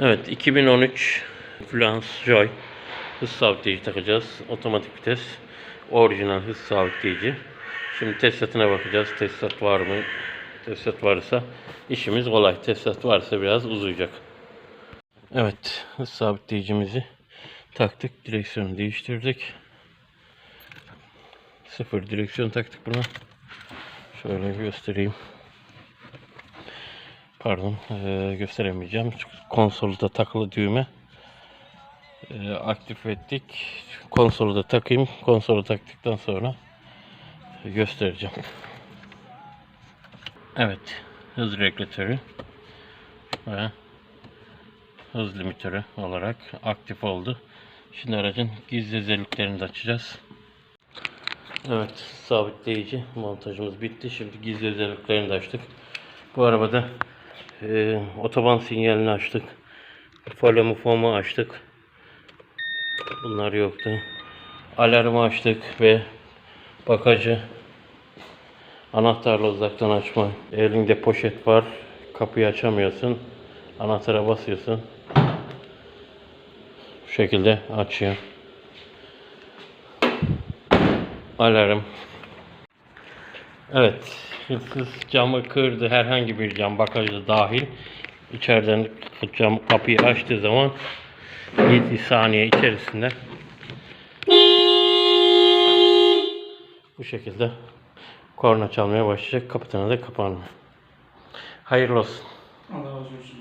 Evet 2013 Fluence Joy hız sabitleyici takacağız. Otomatik vites. Orijinal hız sabitleyici. Şimdi tesisatına bakacağız. Tesisat var mı? Tesisat varsa işimiz kolay. Tesisat varsa biraz uzayacak. Evet hız sabitleyicimizi taktık. Direksiyonu değiştirdik. Sıfır direksiyon taktık buna. Şöyle göstereyim. Pardon eee, gösteremeyeceğim. Konsolda takılı düğme. Eee, aktif ettik. Konsolu da takayım. Konsolu taktıktan sonra göstereceğim. Evet. Hız regülatörü ve hız limitörü olarak aktif oldu. Şimdi aracın gizli özelliklerini de açacağız. Evet, sabitleyici montajımız bitti. Şimdi gizli özelliklerini de açtık. Bu arabada e, otoban sinyalini açtık. Folyomu fomu açtık. Bunlar yoktu. Alarmı açtık ve bagajı anahtarla uzaktan açma. Elinde poşet var. Kapıyı açamıyorsun. Anahtara basıyorsun. Bu şekilde açıyor. Alarm. Evet. Hırsız camı kırdı. Herhangi bir cam bagajda dahil. İçeriden cam kapıyı açtığı zaman 7 saniye içerisinde bu şekilde korna çalmaya başlayacak. Kapatana da kapanmıyor. Hayırlı olsun. Allah razı olsun.